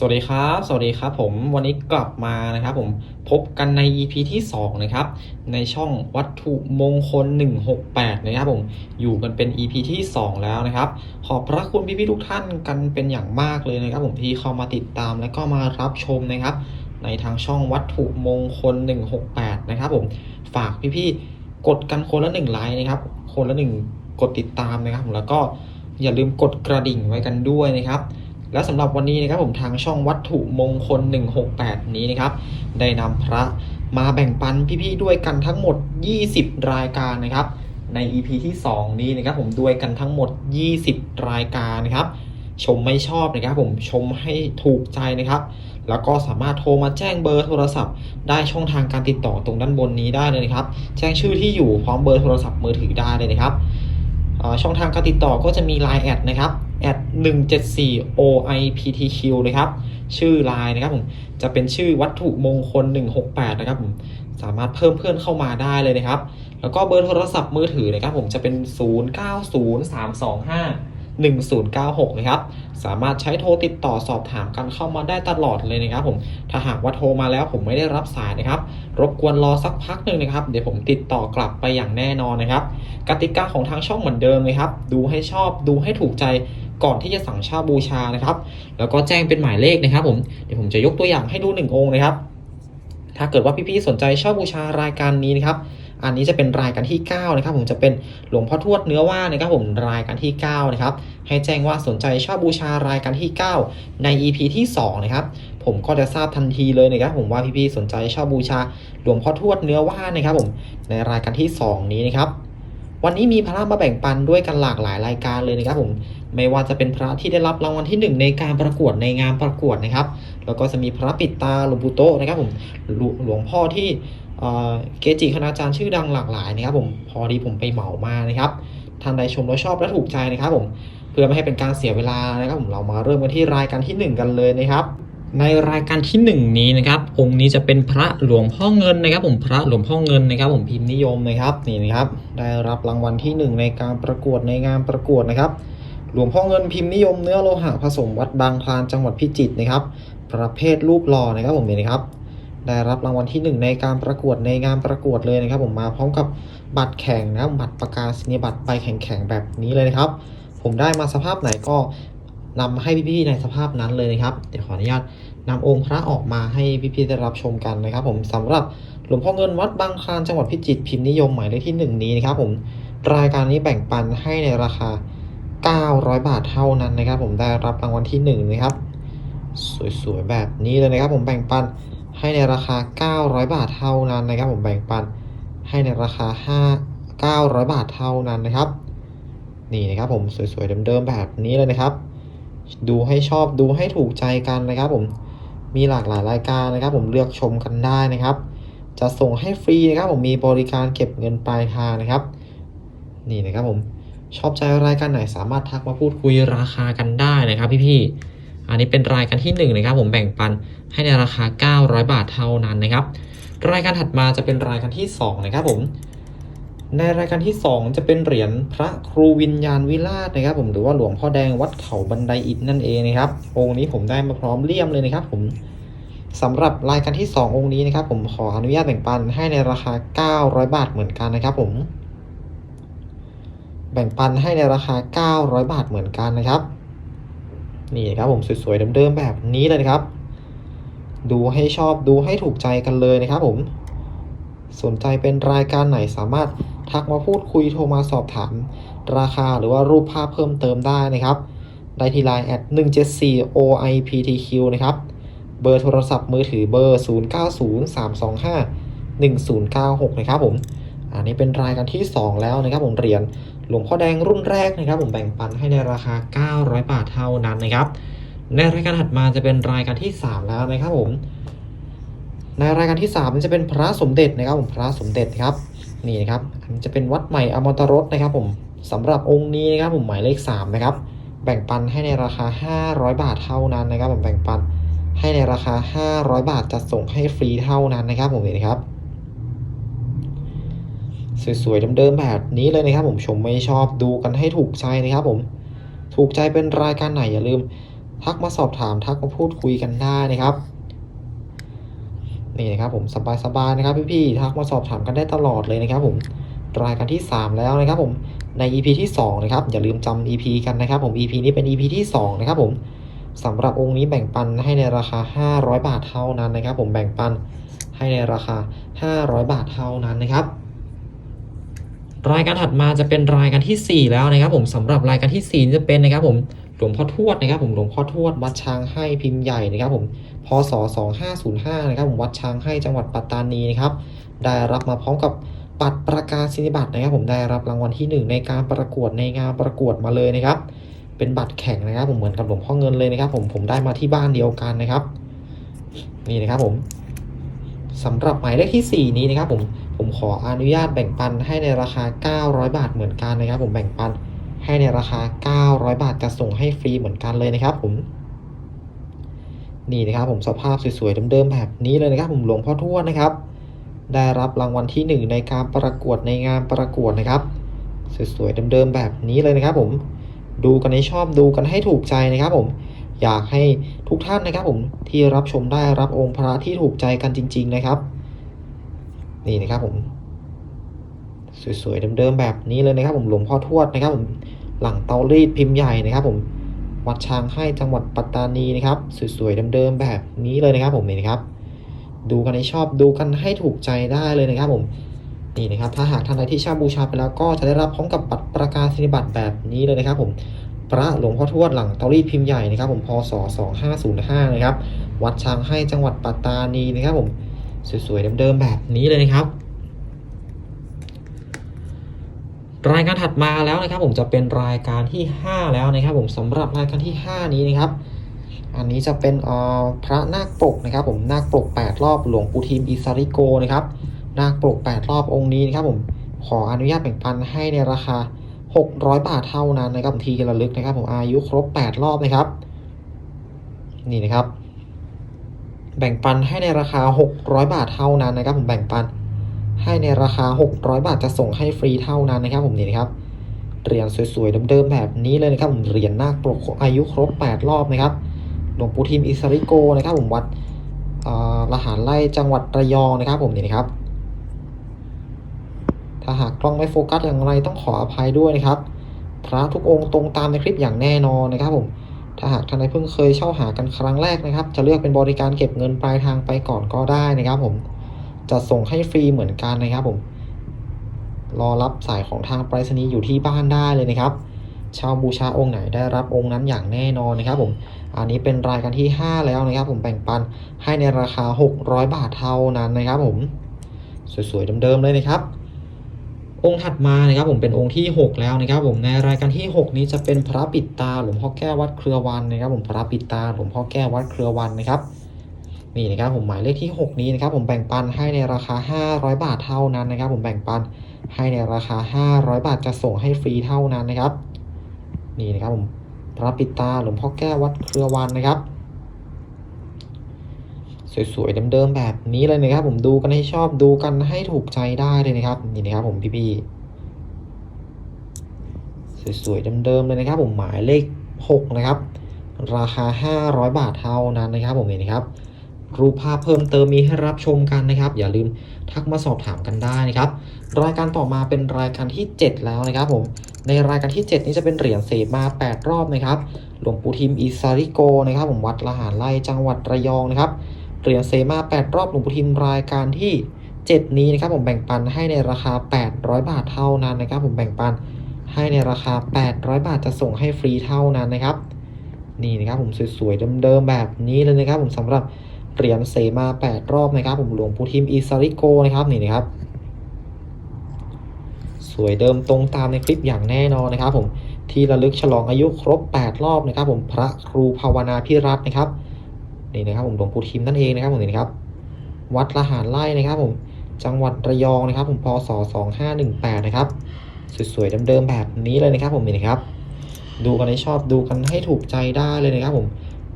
สวัสดีครับ สวัสดีครับผมวันนี้กลับมานะครับผมพบกันใน EP ที่ 2 นะครับ ในช่องวัตถุมงคล 168 นะครับผมอยู่กันเป็น EP ที่ 2 แล้วนะครับ ขอบพระคุณพี่ๆทุกท่านกันเป็นอย่างมากเลยนะครับผมที่เข้ามาติดตามและก็มารับชมนะครับ ในทางช่องวัตถุมงคล 168 นะครับผมฝากพี่ๆกดกันคนละหนึ่งไลค์นะครับ คนละหนึ่งกดติดตามนะครับผมแล้วก็อย่าลืมกดกระดิ่งไว้กันด้วยนะครับ และสำหรับวันนี้นะครับผมทางช่องวัตถุมงคล 168 นี้นะครับ ได้นำพระมาแบ่งปันพี่ๆด้วยกันทั้งหมด 20 รายการนะครับ ใน EP ที่ 2 นี้นะครับผมด้วยกันทั้งหมด 20 รายการนะครับ ชมไม่ชอบนะครับผมชมให้ถูกใจนะครับ แล้วก็สามารถโทรมาแจ้งเบอร์โทรศัพท์ ได้ช่องทางการติดต่อตรงด้านบนนี้ได้เลยนะครับ แจ้งชื่อที่อยู่พร้อมเบอร์โทรศัพท์มือถือได้เลยนะครับ ช่องทางการติดต่อก็จะมี Line แอดนะครับแอด174 OIPTQ นะครับ ชื่อ Line นะครับผม จะเป็นชื่อวัตถุมงคล 168 นะครับผม สามารถเพิ่มเพื่อนเข้ามาได้เลยนะครับ แล้วก็เบอร์โทรศัพท์มือถือนะครับผมจะเป็น 090325 1096 นะครับ สามารถใช้โทรติดต่อสอบถามกันเข้ามาได้ตลอดเลยนะครับผม ถ้าหากว่าโทรมาแล้วผมไม่ได้รับสายนะครับ รบกวนรอสักพักหนึ่งนะครับ เดี๋ยวผมติดต่อกลับไปอย่างแน่นอนนะครับ กติกาของทางช่องเหมือนเดิมเลยครับ ดูให้ชอบ ดูให้ถูกใจก่อนที่จะสั่งเช่าบูชานะครับ แล้วก็แจ้งเป็นหมายเลขนะครับ ผม เดี๋ยวผมจะยกตัวอย่างให้ดูหนึ่งองค์นะครับ ถ้าเกิดว่าพี่ๆสนใจเช่าบูชารายการนี้นะครับ อันนี้จะเป็นรายการที่9นะครับผมจะเป็นหลวงพ่อทวดเนื้อว่านะครับผมรายการที่9นะครับให้แจ้งว่าสนใจช่าบูชารายการที่ 9 ใน EP ที่2นะครับผมก็จะทราบทันทีเลยนะครับผมว่าพี่ๆสนใจช่าบูชาหลวงพ่อทวดเนื้อว่านะครับผมในรายการที่ 2 นี้นะครับวันนี้มีพระมาแบ่งปันด้วยกันหลากหลายรายการเลยนะครับผมไม่ว่าจะเป็นพระที่ได้รับรางวัลที่ 1 ในการประกวดในงานประกวดนะครับ แล้วก็จะมีพระปิดตาหลวงปู่โตนะครับผมหลวงพ่อที่ เกจิคณาจารย์ชื่อดังหลากหลายนะครับผมพอดีผมไปเหมามานะครับท่านใดชมแล้วชอบและถูกใจนะครับผมเพื่อไม่ให้เป็นการเสียเวลานะครับผมเรามาเริ่มกันที่รายการที่ 1 กันเลยนะครับ ในรายการที่ 1 นี้นะครับองค์นี้จะเป็นพระหลวงพ่อเงินนะครับ ผมพระหลวงพ่อเงินนะครับ ผมพิมพ์นิยมนะครับนี่นะครับ ได้รับรางวัลที่ 1 ในการประกวดในงานประกวดนะครับหลวงพ่อเงินพิมพ์นิยมเนื้อโลหะผสมวัดบางคลานจังหวัดพิจิตรนะครับ ประเภทรูปหล่อนะครับผมนี่นะครับ ได้รับรางวัลที่ 1 ในการประกวดในงานประกวดเลยนะครับ ผมมาพร้อมกับบัตรแข่งนะบัตรประกาศนียบัตรใบแข่งๆแบบนี้เลยนะครับ ผมได้มาสภาพไหนก็นำให้พี่ๆในสภาพนั้นเลยนะครับ เดี๋ยวขออนุญาตนำองค์พระออกมาให้พี่ๆได้รับชมกันนะครับ ผมสำหรับหลวงพ่อเงินวัดบางคลานจังหวัดพิจิตรพิมพ์นิยมหมายเลขที่ 1 นี้นะครับ ผมรายการนี้แบ่งปันให้ในราคา 900 บาทเท่านั้นนะครับ ผมได้รับรางวัลที่1นะครับสวยๆแบบนี้เลยนะครับ ผมแบ่งปัน ให้ในราคา 900 บาทเท่านั้นนะครับ ผมแบ่งปันให้ในราคา 5 900 บาทเท่านั้นนะครับ นี่นะครับผมสวยๆเดิมๆแบบนี้เลยนะครับ ดูให้ชอบดูให้ถูกใจกันนะครับผมมีหลากหลายรายการนะครับ ผมเลือกชมกันได้นะครับ จะส่งให้ฟรีนะครับ ผมมีบริการเก็บเงินปลายทางนะครับ นี่นะครับผมชอบใจรายการไหนสามารถทักมาพูดคุยราคากันได้นะครับ พี่ๆ อันนี้เป็นรายการที่1นะครับผมแบ่งปันให้ในราคา 900 บาทเท่านั้นนะครับ รายการถัดมาจะเป็นรายการที่ 2 นะครับผม ในรายการที่ 2 จะเป็นเหรียญพระครูวิญญาณวิราชนะครับ ผมหรือว่าหลวงพ่อแดงวัดเขาบันไดอิฐนั่นเองนะครับองค์นี้ผมได้มาพร้อมเลี่ยมเลยนะครับ ผมสำหรับรายการที่ 2 องค์นี้นะครับ ผมขออนุญาตแบ่งปันให้ในราคา 900 บาทเหมือนกันนะครับ ผม แบ่งปันให้ในราคา 900 บาทเหมือนกันนะครับ นี่ครับผมสวยๆเดิมๆแบบนี้เลยนะครับ ดูให้ชอบดูให้ถูกใจกันเลยนะครับผม สนใจเป็นรายการไหนสามารถทักมาพูดคุยโทรมาสอบถาม ราคาหรือว่ารูปภาพเพิ่มเติมได้นะครับ ได้ที่ Line แอด174 OIPTQ นะครับ เบอร์โทรศัพท์มือถือเบอร์ 0903251096 นะครับผม อันนี้เป็นรายการที่ 2 แล้วนะครับผมเรียญ หลวงพ่อแดงรุ่นแรกนะครับ ผมแบ่งปันให้ในราคา 900 บาทเท่านั้นนะครับ ในรายการถัดมาจะเป็นรายการที่ 3 แล้วนะครับผม ในรายการที่3จะเป็นพระสมเด็จนะครับ ผมพระสมเด็จครับนี่นะครับจะเป็นวัดใหม่อมตรสนะครับ ผมสำหรับองค์นี้นะครับ ผมหมายเลข3นะครับ แบ่งปันให้ในราคา 500 บาทเท่านั้นนะครับ ผมแบ่งปันให้ในราคา 500 บาทจัดส่งให้ฟรีเท่านั้นนะครับ ผมเห็นครับ สวยๆเดิมๆแบบนี้เลยนะครับผมชมไม่ชอบดูกันให้ถูกใจนะครับผมถูกใจเป็นรายการไหนอย่าลืม ทักมาสอบถามทักมาพูดคุยกันได้นะครับนี่นะครับผมสบายๆนะครับพี่ๆทักมาสอบถามกันได้ตลอดเลยนะครับผมรายการที่ 3 แล้วนะครับผมใน EP ที่ 2 นะครับ อย่าลืมจำ EP กันนะครับผม EP นี้เป็น EP ที่ 2 นะครับผมสำหรับองค์นี้แบ่งปันให้ในราคา 500 บาทเท่านั้นนะครับ ผมแบ่งปันให้ในราคา 500 บาทเท่านั้นนะครับ รายการถัดมาจะเป็นรายการทีสี่4 แล้วนะครับ ผมสำหรับรายการที่ 4 จะเป็นนะครับ ผมหลวงพ่อทวดนะครับ ผมหลวงพ่อทวดวัดช้างให้พิมพ์ใหญ่นะครับ ผมพศ2505นะครับ ผมวัดช้างให้จังหวัดปัตตานีนะครับ ได้รับมาพร้อมกับบัตรประกาศนียบัตรนะครับ ผมได้รับรางวัลที่ 1 ในการประกวดในงานประกวดมาเลยนะครับ เป็นบัตรแข่งนะครับ ผมเหมือนกับหลวงพ่อเงินเลยนะครับ ผมผมได้มาที่บ้านเดียวกันนะครับ นี่นะครับผม สำหรับหมายเลขที่ 4 นี้นะครับผมผมขออนุญาตแบ่งปันให้ในราคา 900 บาทเหมือนกันนะครับ ผมแบ่งปันให้ในราคา 900 บาทจะส่งให้ฟรีเหมือนกันเลยนะครับ ผมนี่นะครับผมสภาพสวยๆเดิมๆแบบนี้เลยนะครับผมหลวงพ่อทวดนะครับ ได้รับรางวัลที่ 1 ในการประกวดในงานประกวดนะครับสวยๆเดิมๆแบบนี้เลยนะครับ ผมดูกันให้ชอบดูกันให้ถูกใจนะครับ ผม อยากให้ทุกท่านนะครับผมที่รับชมได้รับองค์พระที่ถูกใจกันจริง ๆ นะครับ นี่นะครับผม สวยๆเดิมๆแบบนี้เลยนะครับ ผมหลวงพ่อทวดนะครับ ผมหลังเตารีดพิมพ์ใหญ่นะครับ ผมวัดช้างให้จังหวัดปัตตานีนะครับสวยๆเดิมๆแบบนี้เลยนะครับ ผมนี่นะครับ ดูกันให้ชอบดูกันให้ถูกใจได้เลยนะครับ ผมนี่นะครับถ้าหากท่านใดที่ช่าบูชาไปแล้วก็จะได้รับพร้อมกับบัตรประกาศนียบัตรแบบนี้เลยนะครับ ผม พระหลวงพ่อทวดหลังเตารีดพิมพ์ใหญ่นะครับ ผมพศ 2505 นะครับ วัดช้างให้จังหวัดปัตตานีนะครับ ผมสวยๆเดิมๆแบบนี้เลยนะครับ รายการถัดมาแล้วนะครับ ผมจะเป็นรายการที่ 5 แล้วนะครับ ผมสำหรับรายการที่ 5 นี้นะครับ อันนี้จะเป็นอ่อพระนาคปกนะครับ ผมนาคปก 8 รอบหลวงปู่ทิมอิสาริโกนะครับนาคปก 8 รอบองค์นี้นะครับ ผมขออนุญาตแบ่งปันให้ในราคา 600 บาทเท่านั้นนะครับทีระลึกนะครับผมอายุครบ 8 รอบนะครับ นี่นะครับ แบ่งปันให้ในราคา 600 บาทเท่านั้นนะครับ ผมแบ่งปันให้ในราคา 600 บาทจะส่งให้ฟรีเท่านั้นนะครับ ผมนี่นะครับเหรียญสวยๆเดิมๆแบบนี้เลยนะครับผมเหรียญนาคปกอายุครบ 8 รอบนะครับหลวงปู่ทิมอิสริโกนะครับผมวัดเอ่อละหารไร่จังหวัดระยองนะครับผมนี่นะครับ ถ้าหากกล้องไม่โฟกัสอย่างไรต้องขออภัยด้วยนะครับ พระทุกองค์ตรงตามในคลิปอย่างแน่นอนนะครับผม ถ้าหากท่านใดเพิ่งเคยเช่าหากันครั้งแรกนะครับ จะเลือกเป็นบริการเก็บเงินปลายทางไปก่อนก็ได้นะครับผม จะส่งให้ฟรีเหมือนกันนะครับผม รอรับสายของทางไปรษณีย์อยู่ที่บ้านได้เลยนะครับเช่าบูชาองค์ไหนได้รับองค์นั้นอย่างแน่นอนนะครับผม อันนี้เป็นรายการที่ 5 แล้วนะครับ ผมแบ่งปันให้ในราคา 600 บาทเท่านั้นนะครับผม สวยๆเดิมๆเลยนะครับ องค์ถัดมานะครับผมเป็นองค์ที่ 6 แล้วนะครับผมในรายการที่ 6 นี้จะเป็นพระปิดตาหลวงพ่อแก้ววัดเครือวันนะครับผมพระปิดตาหลวงพ่อแก้ววัดเครือวันนะครับนี่นะครับผมหมายเลขที่ 6 นี้นะครับผมแบ่งปันให้ในราคา 500 บาทเท่านั้นนะครับ ผมแบ่งปันให้ในราคา 500 บาทจะส่งให้ฟรีเท่านั้นนะครับ นี่นะครับผมพระปิดตาหลวงพ่อแก้ววัดเครือวันนะครับ สวยๆเดิมๆแบบนี้เลยนะครับ ผมดูกันให้ชอบดูกันให้ถูกใจได้เลยนะครับนี่นะครับผมพี่ๆสวยๆเดิมๆเลยนะครับ ผมหมายเลข 6 นะครับ ราคา 500 บาทเท่านั้นนะครับ ผมนี่นะครับ รูปภาพเพิ่มเติมมีให้รับชมกันนะครับ อย่าลืมทักมาสอบถามกันได้นะครับ รายการต่อมาเป็นรายการที่ 7 แล้วนะครับผมในรายการที่ 7 นี้จะเป็นเหรียญเศษมา 8 รอบนะครับ หลวงปู่ทิมอิสาริโกนะครับ ผมวัดละหารไร่จังหวัดระยองนะครับ เหรียญเซมา8 รอบหลวงปู่ทิมรายการที่ 7 นี้นะครับผมแบ่งปันให้ในราคา 800 บาทเท่านั้นนะครับ ผมแบ่งปันให้ในราคา 800 บาทจะส่งให้ฟรีเท่านั้นนะครับ นี่นะครับผมสวยๆเดิมๆแบบนี้เลยนะครับ ผมสำหรับเหรียญเซมา 8 รอบนะครับ ผมหลวงปู่ทิมอิสาริโกนะครับนี่นะครับ สวยเดิมตรงตามในคลิปอย่างแน่นอนนะครับ ผมที่ระลึกฉลองอายุครบ 8 รอบนะครับ ผมพระครูภาวนาพิรัตน์นะครับ นี่นะครับผมหลวงปู่ทิมนั่นเองนะครับผมนี่นะครับ วัดละหารไร่นะครับ ผมจังหวัดระยองนะครับ ผมพศ2518นะครับสวยๆเดิมๆแบบนี้เลยนะครับ ผมนี่นะครับ ดูกันให้ชอบดูกันให้ถูกใจได้เลยนะครับ ผม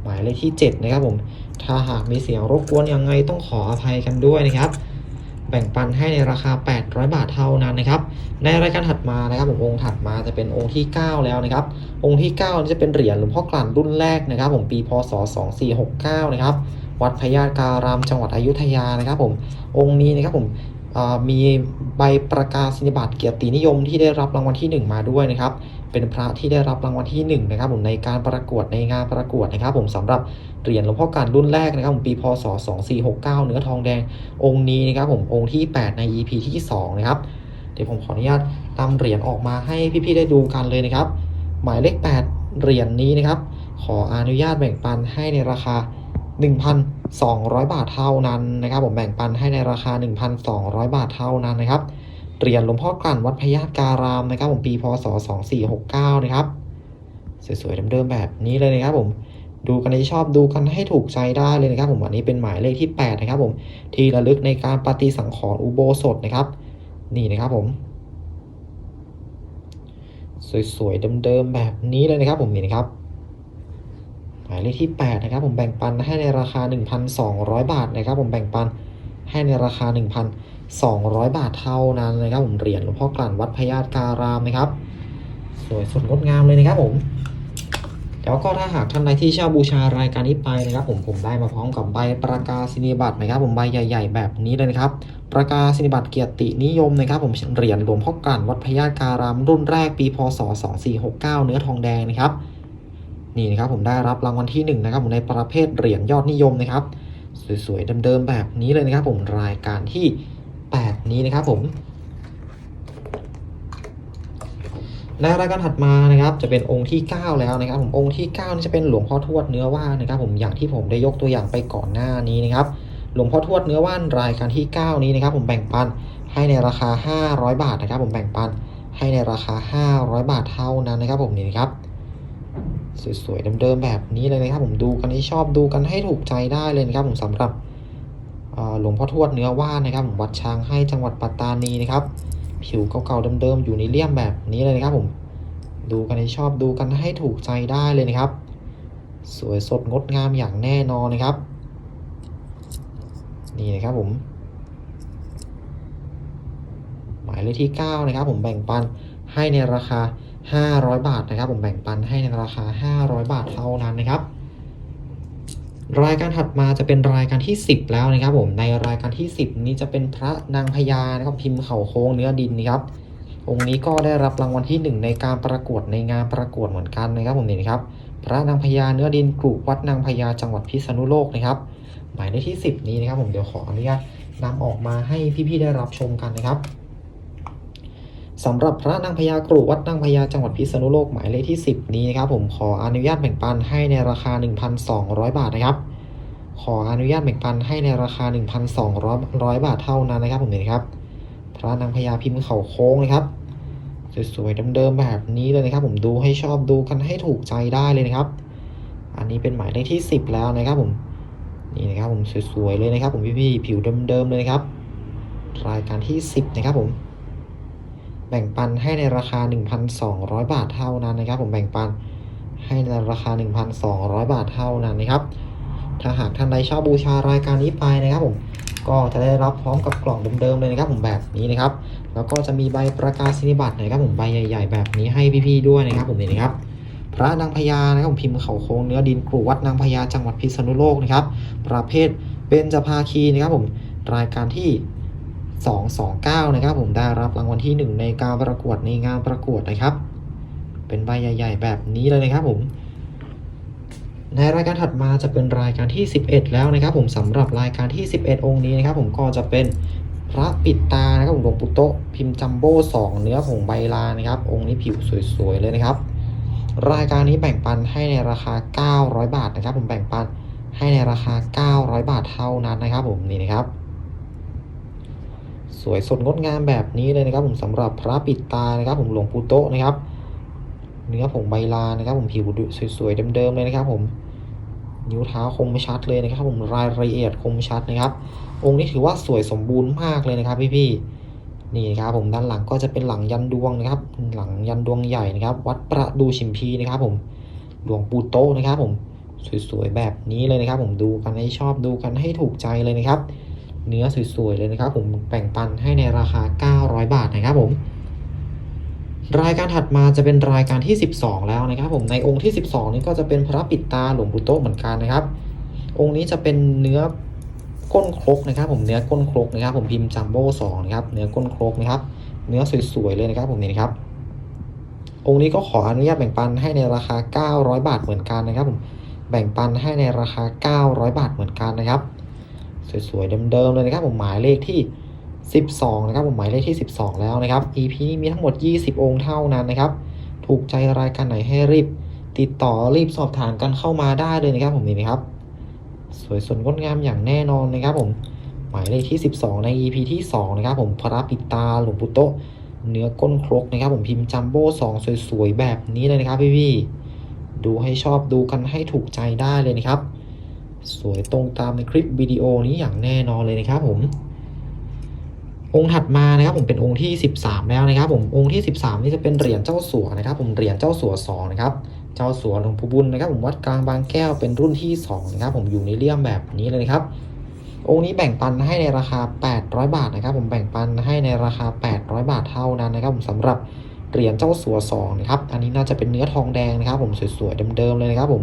หมายเลขที่ 7 นะครับ ผมถ้าหากมีเสียงรบกวนยังไงต้องขออภัยกันด้วยนะครับ แบ่งปันให้ในราคา 800 บาทเท่านั้นนะครับ ในรายการถัดมานะครับผมองค์ถัดมาจะเป็นองค์ที่ 9 แล้วนะครับ องค์ที่9นี่จะเป็นเหรียญหลวงพ่อกลั่นรุ่นแรกนะครับ ผมปีพศ 2469 นะครับ วัดพญาการามจังหวัดอยุธยานะครับ ผมองค์นี้นะครับผมมีใบประกาศนียบัตรเกียรตินิยมที่ได้รับรางวัลที่ 1 มาด้วยนะครับ เป็นพระที่ได้รับรางวัลที่1นะครับผมในการประกวดในงานประกวดนะครับผมสำหรับเหรียญหลวงพ่อกลั่นรุ่นแรกนะครับผมปีพศ 2469 เนื้อทองแดงองค์นี้นะครับผมองค์ที่ 8 ใน EP ที่2นะครับเดี๋ยวผมขออนุญาตนำเหรียญออกมาให้พี่ๆได้ดูกันเลยนะครับ หมายเลข 8 เหรียญนี้นะครับ ขออนุญาตแบ่งปันให้ในราคา 1,200 บาทเท่านั้นนะครับ ผมแบ่งปันให้ในราคา 1,200 บาทเท่านั้นนะครับ เหรียญหลวงพ่อกลั่นวัดพญาการามนะครับ ผมปีพศ 2469 นะครับ สวยๆเดิมๆแบบนี้เลยนะครับผมดูกันให้ชอบดูกันให้ถูกใจได้เลยนะครับ ผมอันนี้เป็นหมายเลขที่ 8 นะครับ ผมที่ระลึกในการปฏิสังขรณ์อุโบสถนะครับ นี่นะครับผม สวยๆเดิมๆแบบนี้เลยนะครับ ผมนี่นะครับ หมายเลขที่ 8 นะครับ ผมแบ่งปันให้ในราคา 1,200 บาทนะครับ ผมแบ่งปันให้ในราคา 200 บาทเท่านั้นนะครับผมเหรียญหลวงพ่อกลั่นวัดพญาการามนะครับ สวยสดงดงามเลยนะครับผมแล้วก็ถ้าหากท่านใดที่ช่าบูชารายการนี้ไปนะครับ ผมผมได้มาพร้อมกับใบประกาศนียบัตรนะครับ ผมใบใหญ่ ๆ แบบนี้เลยนะครับ ประกาศนียบัตรเกียรตินิยมนะครับ ผมเหรียญหลวงพ่อกลั่นวัดพญาการามรุ่นแรกปีพศ 2469 เนื้อทองแดงนะครับนี่นะครับผมได้รับรางวัลที่1นะครับผมในประเภทเหรียญยอดนิยมนะครับ สวยๆเดิมๆแบบนี้เลยนะครับ ผมรายการที่ 8 นี้นะครับผมในรายการถัดมานะครับจะเป็นองค์ที่ 9 แล้วนะครับผมองค์ที่ 9 นี่จะเป็นหลวงพ่อทวดเนื้อว่านนะครับผมอย่างที่ผมได้ยกตัวอย่างไปก่อนหน้านี้นะครับหลวงพ่อทวดเนื้อว่านรายการที่ 9 นี้นะครับผมแบ่งปันให้ในราคา 500 บาทนะครับ ผมแบ่งปันให้ในราคา 500 บาทเท่านั้นนะครับ ผมนี่นะครับสวยๆเดิมๆแบบนี้เลยนะครับ ผมดูกันให้ชอบดูกันให้ถูกใจได้เลยนะครับ ผมสำหรับ หลวงพ่อทวดเนื้อว่านนะครับผมวัดช้างให้จังหวัดปัตตานีนะครับผิวเก่าๆเดิมๆอยู่ในเลี่ยมแบบนี้เลยนะครับผมดูกันให้ชอบดูกันให้ถูกใจได้เลยนะครับ สวยสดงดงามอย่างแน่นอนนะครับ นี่นะครับผมหมายเลขที่ 9 นะครับ ผมแบ่งปันให้ในราคา 500 บาทนะครับ ผมแบ่งปันให้ในราคา 500 บาทเท่านั้นนะครับ รายการถัดมาจะเป็นรายการที่ 10 แล้วนะครับผมในรายการที่ 10 นี้จะเป็นพระนางพญานะครับพิมพ์เข่าโค้งเนื้อดินนะครับองค์นี้ก็ได้รับรางวัลที่ 1 ในการประกวดในงานประกวดเหมือนกันนะครับผมนี่นะครับพระนางพญาเนื้อดินกรุวัดนางพญาจังหวัดพิษณุโลกนะครับ หมายเลขที่ 10 นี้นะครับผมเดี๋ยวขออนุญาตนำออกมาให้พี่ๆได้รับชมกันนะครับ สำหรับพระนางพญากรุวัดนางพญาจังหวัดพิษณุโลกหมายเลขที่ 10 นี้นะครับผมขออนุญาตแบ่งปันให้ในราคา 1,200 บาทนะครับ ขออนุญาตแบ่งปันให้ในราคา 1,200 บาทเท่านั้นนะครับผมเห็นครับ พระนางพญาพิมพ์เขาโค้งนะครับสวยๆเดิมๆแบบนี้เลยนะครับ ผมดูให้ชอบดูกันให้ถูกใจได้เลยนะครับ อันนี้เป็นหมายเลขที่ 10 แล้วนะครับผมนี่นะครับผมสวยๆเลยนะครับ ผมพี่ๆผิวเดิมๆเลยนะครับ รายการที่ 10 นะครับผม แบ่งปันให้ในราคา 1,200 บาทเท่านั้นนะครับ ผมแบ่งปันให้ในราคา 1,200 บาทเท่านั้นนะครับ ถ้าหากท่านใดชอบบูชารายการนี้ไปนะครับผมก็จะได้รับพร้อมกับกล่องเดิมๆเลยนะครับ ผมแบบนี้นะครับ แล้วก็จะมีใบประกาศนียบัตรนะครับ ผมใบใหญ่ๆ แบบนี้ให้พี่ๆด้วยนะครับ ผมนี่นะครับ พระนางพญานะครับผมพิมพ์เขาโค้งเนื้อดินกรุวัดนางพญาจังหวัดพิษณุโลกนะครับ ประเภทเบญจภาคีนะครับ ผมรายการที่ 229 นะครับ ผมได้รับรางวัลที่ 1 ในการประกวดในงานประกวดนะครับ เป็นใบใหญ่ ๆ แบบนี้เลยนะครับผมในรายการถัดมาจะเป็นรายการที่ 11 แล้วนะครับ ผมสำหรับรายการที่ 11 องค์นี้นะครับ ผมก็จะเป็นพระปิดตานะครับผมหลวงปู่โตพิมพ์จัมโบ้2เนื้อผงใบลานนะครับ องค์นี้ผิวสวยๆเลยนะครับ รายการนี้แบ่งปันให้ในราคา 900 บาทนะครับ ผมแบ่งปันให้ในราคา 900 บาทเท่านั้นนะครับ ผมนี่นะครับ สวยสดงดงามแบบนี้เลยนะครับ ผมสำหรับพระปิดตานะครับ ผมหลวงปู่โตะนะครับ เนื้อผงใบลานนะครับ ผมผิวสวยๆเดิมๆเลยนะครับ ผมนิ้วเท้าคมชัดเลยนะครับ ผมรายละเอียดคมชัดนะครับ องค์นี้ถือว่าสวยสมบูรณ์มากเลยนะครับ พี่ๆนี่ครับ ผมด้านหลังก็จะเป็นหลังยันดวงนะครับ หลังยันดวงใหญ่นะครับ วัดประดูชิมพีนะครับ ผมหลวงปู่โตะนะครับ ผมสวยๆแบบนี้เลยนะครับ ผมดูกันให้ชอบดูกันให้ถูกใจเลยนะครับ เนื้อสวยๆเลยนะครับ ผมแบ่งปันให้ในราคา 900 บาทนะครับผม รายการถัดมาจะเป็นรายการที่ 12 แล้วนะครับ ผมในองค์ที่ 12 นี้ก็จะเป็นพระปิดตาหลวงปู่โตะเหมือนกันนะครับ องค์นี้จะเป็นเนื้อก้นครกนะครับ ผมเนื้อก้นครกนะครับ ผมพิมพ์จัมโบ้สองนะครับเนื้อก้นครกนะครับ เนื้อสวยๆเลยนะครับ ผมนี่นะครับ องค์นี้ก็ขออนุญาตแบ่งปันให้ในราคา 900 บาทเหมือนกันนะครับ ผมแบ่งปันให้ในราคา 900 บาทเหมือนกันนะครับ สวยๆเดิมๆเลยนะครับผมหมายเลขที่ 12 นะครับผมหมายเลขที่ 12 แล้วนะครับ EP นี้มีทั้งหมด 20 องค์เท่านั้นนะครับ ถูกใจรายการไหนให้รีบ ติดต่อรีบสอบถามกันเข้ามาได้เลยนะครับผมนี่นะครับ สวยสดงดงามอย่างแน่นอนนะครับผมหมายเลขที่ 12 ใน EP ที่ 2 นะครับผมพระปิตาหลวงปู่โตเนื้อก้นครกนะครับ ผมพิมพ์จัมโบ้สองสวยๆแบบนี้เลยนะครับพี่ๆดูให้ชอบดูกันให้ถูกใจได้เลยนะครับ สวยตรงตามในคลิปวิดีโอนี้อย่างแน่นอนเลยนะครับผม องค์ถัดมานะครับผมเป็นองค์ที่ 13 แล้วนะครับ ผมองค์ที่ 13 นี่จะเป็นเหรียญเจ้าสัวนะครับ ผมเหรียญเจ้าสัว2นะครับเจ้าสัวหลวงปู่บุญนะครับ ผมวัดกลางบางแก้วเป็นรุ่นที่2นะครับผมอยู่ในเลี่ยมแบบนี้เลยนะครับองค์นี้แบ่งปันให้ในราคา 800 บาทนะครับ ผมแบ่งปันให้ในราคา 800 บาทเท่านั้นนะครับ ผมสำหรับเหรียญเจ้าสัว2นะครับ อันนี้น่าจะเป็นเนื้อทองแดงนะครับ ผมสวยๆเดิมๆเลยนะครับ ผม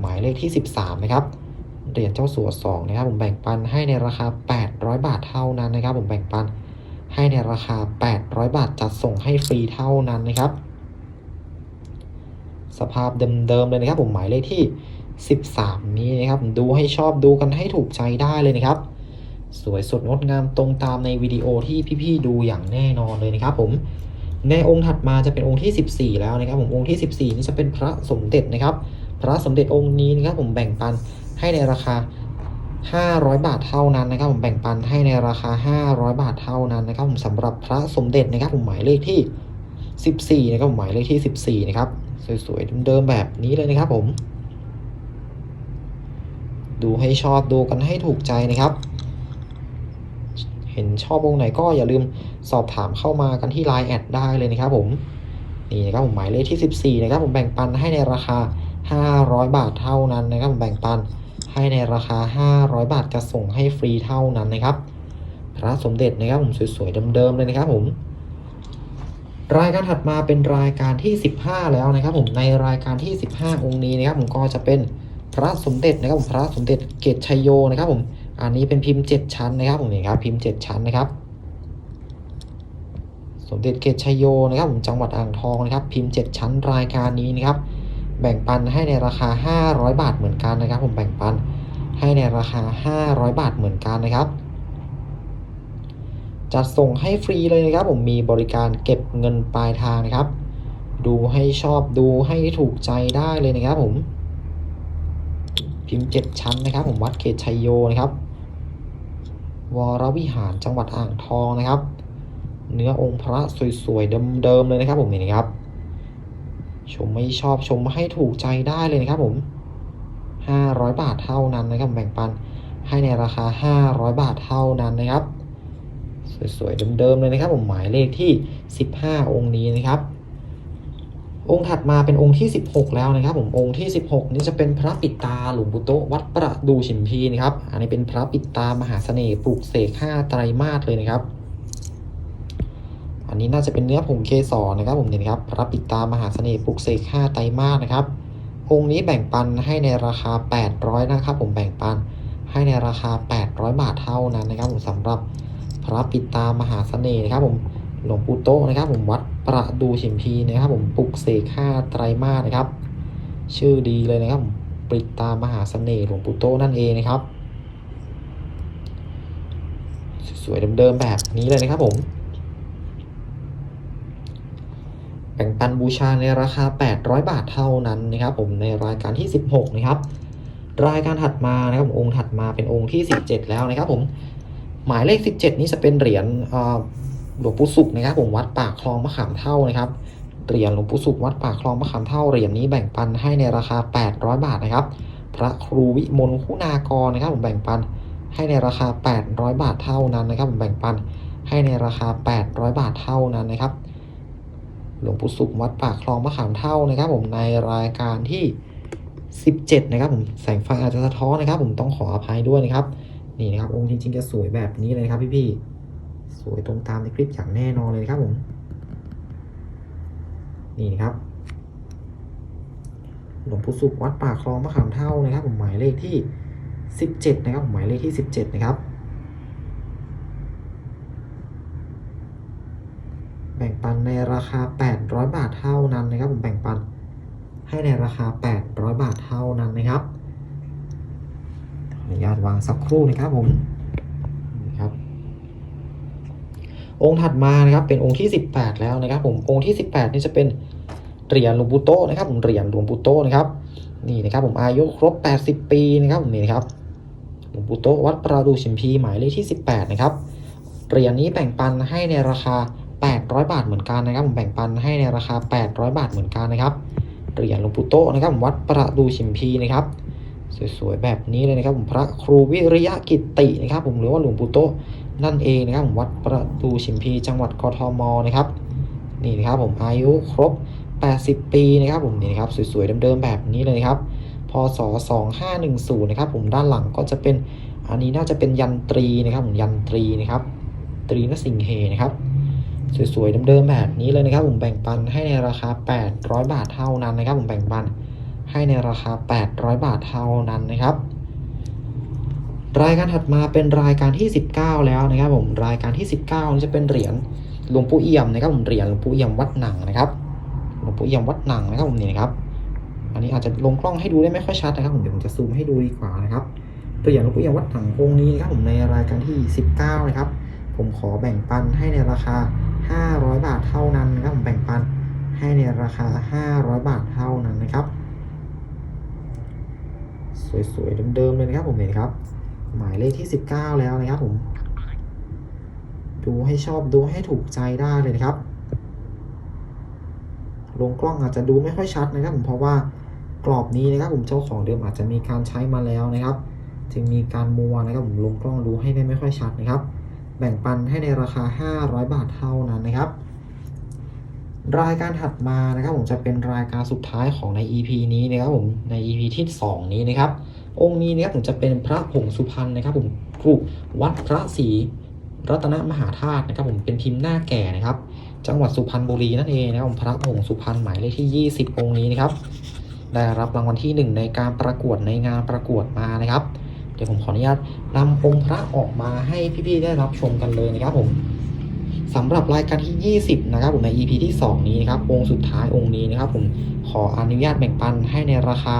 หมายเลขที่ 13 นะครับ เหรียญเจ้าสัว2นะครับผมแบ่งปันให้ในราคา 800 บาทเท่านั้นนะครับผมแบ่งปันให้ในราคา 800 บาทจัดส่งให้ฟรีเท่านั้นนะครับ สภาพเดิมๆเลยนะครับ ผมหมายเลขที่ 13 นี้นะครับดูให้ชอบดูกันให้ถูกใจได้เลยนะครับ สวยสดงดงามตรงตามในวิดีโอที่พี่ๆดูอย่างแน่นอนเลยนะครับ ผมในองค์ถัดมาจะเป็นองค์ที่ 14 แล้วนะครับ ผมองค์ที่ 14 นี้จะเป็นพระสมเด็จนะครับ พระสมเด็จองค์นี้นะครับผมแบ่งปัน ให้ในราคา 500 บาทเท่านั้นนะครับผมแบ่งปันให้ในราคา 500 บาทเท่านั้นนะครับผมสำหรับพระสมเด็จนะครับผมหมายเลขที่ 14นะครับผมหมายเลขที่ 14 นะครับ สวยๆเดิมๆแบบนี้เลยนะครับผม ดูให้ชอบดูกันให้ถูกใจนะครับ เห็นชอบองไหนก็อย่าลืมสอบถามเข้ามากันที่ Line แอดได้เลยนะครับผมนี่นะครับผมหมายเลขที่ 14 นะครับผมแบ่งปันให้ในราคา 500 บาทเท่านั้นนะครับผมแบ่งปัน ให้ในราคา 500 บาทจะส่งให้ฟรีเท่านั้นนะครับ พระสมเด็จนะครับผมสวยๆเดิมๆเลยนะครับผมรายการถัดมาเป็นรายการที่ 15 แล้วนะครับ ผมในรายการที่ 15 องค์นี้นะครับ ผมก็จะเป็นพระสมเด็จนะครับผมพระสมเด็จเกตชัยโยนะครับ ผมอันนี้เป็นพิมพ์ 7 ชั้นนะครับ ผมนี่ครับพิมพ์ 7 ชั้นนะครับ สมเด็จเกตชัยโยนะครับ ผมจังหวัดอ่างทองนะครับ พิมพ์ 7 ชั้นรายการนี้นะครับ แบ่งปันให้ในราคา 500 บาทเหมือนกันนะครับ ผมแบ่งปันให้ในราคา 500 บาทเหมือนกันนะครับ จัดส่งให้ฟรีเลยนะครับ ผมมีบริการเก็บเงินปลายทางนะครับ ดูให้ชอบดูให้ถูกใจได้เลยนะครับ ผม พิมพ์เจ็ดชั้นนะครับ ผมวัดเกตชัยโยนะครับ วรวิหารจังหวัดอ่างทองนะครับ เนื้อองค์พระสวยๆเดิมๆเลยนะครับ ผมนี่นะครับ ชมไม่ชอบชมให้ถูกใจได้เลยนะครับผม 500 บาทเท่านั้นนะครับแบ่งปันให้ในราคา 500 บาทเท่านั้นนะครับ สวยๆเดิมๆเลยนะครับ ผมหมายเลขที่ 15 องค์นี้นะครับ องค์ถัดมาเป็นองค์ที่ 16 แล้วนะครับ ผมองค์ที่ 16 นี่จะเป็นพระปิดตาหลวงปู่โตวัดประดูชิมพีนะครับ อันนี้เป็นพระปิดตามหาเสน่ห์ปลูกเสก5ไตรมาสเลยนะครับ อันนี้น่าจะเป็นเนื้อผงเกสรนะครับผมเนี่ยนครับพระปิตามหาเสน่ห์ปลูกเสก5ไตรมาสนะครับองค์นี้แบ่งปันให้ในราคา 800 นะครับ ผมแบ่งปันให้ในราคา 800 บาทเท่านั้นนะครับ ผมสำหรับพระปิตามหาเสน่ห์นะครับ ผมหลวงปู่โตนะครับ ผมวัดประดูฉิมพีนะครับ ผมปลุกเสกห้าไตรมาสนะครับ ชื่อดีเลยนะครับผมปิตามหาเสน่ห์หลวงปู่โตนั่นเองนะครับสวยๆเดิมๆแบบนี้เลยนะครับผม แบ่งปันบูชาในราคา 800 บาทเท่านั้นนะครับผมในรายการที่ 16 นะครับ รายการถัดมานะครับองค์ถัดมาเป็นองค์ที่ 17 แล้วนะครับผมหมายเลข 17 นี้จะเป็นเหรียญหลวงปู่สุขนะครับ ผมวัดปากคลองมะขามเท่านะครับเหรียญหลวงปู่สุขวัดปากคลองมะขามเท่าเหรียญนี้แบ่งปันให้ในราคา 800 บาทนะครับ พระครูวิมลคุณากรนะครับ ผมแบ่งปันให้ในราคา 800 บาทเท่านั้นนะครับ ผมแบ่งปันให้ในราคา 800 บาทเท่านั้นนะครับ หลวงปู่สุขวัดปากคลองมะขามเท่านะครับ ผมในรายการที่ 17 นะครับ ผมแสงไฟอาจจะสะท้อนนะครับ ผมต้องขออภัยด้วยนะครับ นี่นะครับ องค์จริงๆจะสวยแบบนี้เลยนะครับ พี่ๆสวยตรงตามในคลิปอย่างแน่นอนเลยนะครับผม นี่นะครับหลวงปู่สุขวัดป่าคลองมะขามเท่านะครับ ผมหมายเลขที่ 17 นะครับผมหมายเลขที่ 17 นะครับ บ่งปันในราคา 800 บาทเท่านั้นนะครับ ผมแบ่งปันให้ในราคา 800 บาทเท่านั้นนะครับขออนุญาตวางสักครู่นะครับผมนี่ครับ องค์ถัดมานะครับ เป็นองค์ที่ 18 แล้วนะครับ ผมองค์ที่ 18 นี่จะเป็นเหรียญหลวงปู่โตนะครับ ผมเหรียญหลวงปู่โตนะครับนี่นะครับผมอายุครบ 80 ปีนะครับผมนี่นะครับหลวงปู่โตวัดประดูชิมพีหมายเลขที่ 18 นะครับเหรียญนี้แบ่งปันให้ในราคา 800 บาทเหมือนกันนะครับผมแบ่งปันให้ในราคา 800 บาทเหมือนกันนะครับเหรียญหลวงปู่โตนะครับผมวัดประดูชิมพีนะครับสวยๆแบบนี้เลยนะครับผมพระครูวิริยะกิตตินะครับ ผมหรือว่าหลวงปู่โตนั่นเองนะครับผมวัดประดูชิมพีจังหวัดกทมนะครับนี่นะครับผมอายุครบ 80 ปีนะครับผมนี่นะครับสวยๆเดิมๆแบบนี้เลยนะครับพศ2510นะครับผมด้านหลังก็จะเป็นอันนี้น่าจะเป็นยันตรีนะครับผมยันตรีนะครับ ตรีนสิงเหนะครับ สวยๆเดิมๆแบบนี้เลยนะครับผมแบ่งปันให้ในราคา 800 บาทเท่านั้นนะครับ ผมแบ่งปันให้ในราคา 800 บาทเท่านั้นนะครับ รายการถัดมาเป็นรายการที่ 19 แล้วนะครับ ผมรายการที่ 19นี่จะเป็นเหรียญหลวงปู่เอี่ยมนะครับ ผมเหรียญหลวงปู่เอี่ยมวัดหนังนะครับหลวงปู่เอี่ยมวัดหนังนะครับผมนี่นะครับ อันนี้อาจจะลงกล้องให้ดูได้ไม่ค่อยชัดนะครับ ผมเดี๋ยวผมจะซูมให้ดูดีกว่านะครับเหรียญหลวงปู่เอี่ยมวัดหนังองค์นี้นะครับผมในรายการที่ 19 นะครับ ผมขอแบ่งปันให้ในราคา 500 บาทเท่านั้นนะครับผมแบ่งปันให้ในราคา 500 บาทเท่านั้นนะครับ สวยๆเดิมๆเลยนะครับผมเห็นครับ หมายเลขที่ 19 แล้วนะครับผม ดูให้ชอบดูให้ถูกใจได้เลยนะครับลงกล้องอาจจะดูไม่ค่อยชัดนะครับผมเพราะว่ากรอบนี้นะครับผมเจ้าของเดิมอาจจะมีการใช้มาแล้วนะครับ จึงมีการมัวนะครับผมลงกล้องดูให้ได้ไม่ค่อยชัดนะครับ แบ่งปันให้ในราคา 500 บาทเท่านั้นนะครับ รายการถัดมานะครับผมจะเป็นรายการสุดท้ายของใน EP นี้นะครับผมใน EP ที่ 2 นี้นะครับ องค์นี้นะครับผมจะเป็นพระผงสุพรรณนะครับผมกรุวัดพระศรีรัตนมหาธาตุนะครับผมเป็นพิมพ์หน้าแก่นะครับ จังหวัดสุพรรณบุรีนั่นเองนะครับผมพระผงสุพรรณหมายเลขที่ 20 องค์นี้นะครับได้รับรางวัลที่ 1 ในการประกวดในงานประกวดมานะครับ ดี๋ยวผมขออนุญาตนำองค์พระออกมาให้พี่ๆได้รับชมกันเลยนะครับผมสำหรับรายการที่ 20 นะครับผมใน EP ที่ 2 นี้นะครับองค์สุดท้ายองค์นี้นะครับผมขออนุญาตแบ่งปันให้ในราคา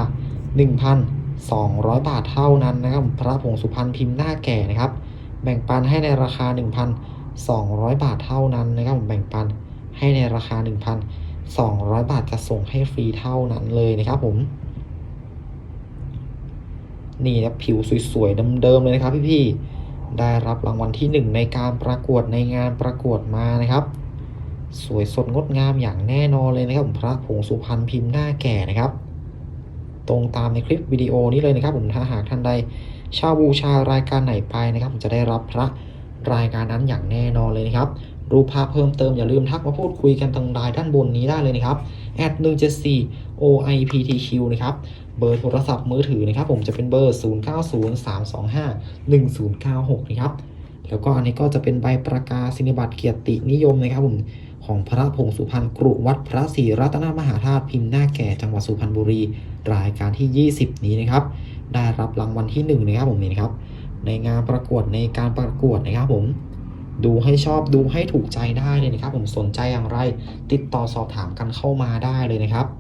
1,200 บาทเท่านั้นนะครับพระผงสุพรรณพิมพ์หน้าแก่นะครับ แบ่งปันให้ในราคา 1,200 บาทเท่านั้นนะครับผมแบ่งปันให้ในราคา 1,200 บาทจะส่งให้ฟรีเท่านั้นเลยนะครับผม นี่นะผิวสวยๆเดิมๆเลยนะครับพี่ๆได้รับรางวัลที่ 1 ในการประกวดในงานประกวดมานะครับ สวยสดงดงามอย่างแน่นอนเลยนะครับผมพระผงสุพรรณพิมพ์หน้าแก่นะครับ ตรงตามในคลิปวิดีโอนี้เลยนะครับผมถ้าหากท่านใดช่าบูชารายการไหนไปนะครับผมจะได้รับพระรายการนั้นอย่างแน่นอนเลยนะครับ รูปภาพเพิ่มเติมอย่าลืมทักมาพูดคุยกันทางไลน์ด้านบนนี้ได้เลยนะครับ at 174 oiptq นะครับเบอร์โทรศัพท์มือถือนะครับ ผมจะเป็นเบอร์ 0903251096 นะครับ แล้วก็อันนี้ก็จะเป็นใบประกาศนียบัตรเกียรตินิยมนะครับผมของพระผงสุพรรณกรุวัดพระศรีรัตนมหาธาตุพิมพ์หน้าแก่จังหวัดสุพรรณบุรีรายการที่ 20 นี้นะครับ ได้รับรางวัลที่ 1 นะครับผมนี่นะครับ ในงานประกวดในการประกวดนะครับผม ดูให้ชอบดูให้ถูกใจได้เลยนะครับผมสนใจอย่างไร ติดต่อสอบถามกันเข้ามาได้เลยนะครับ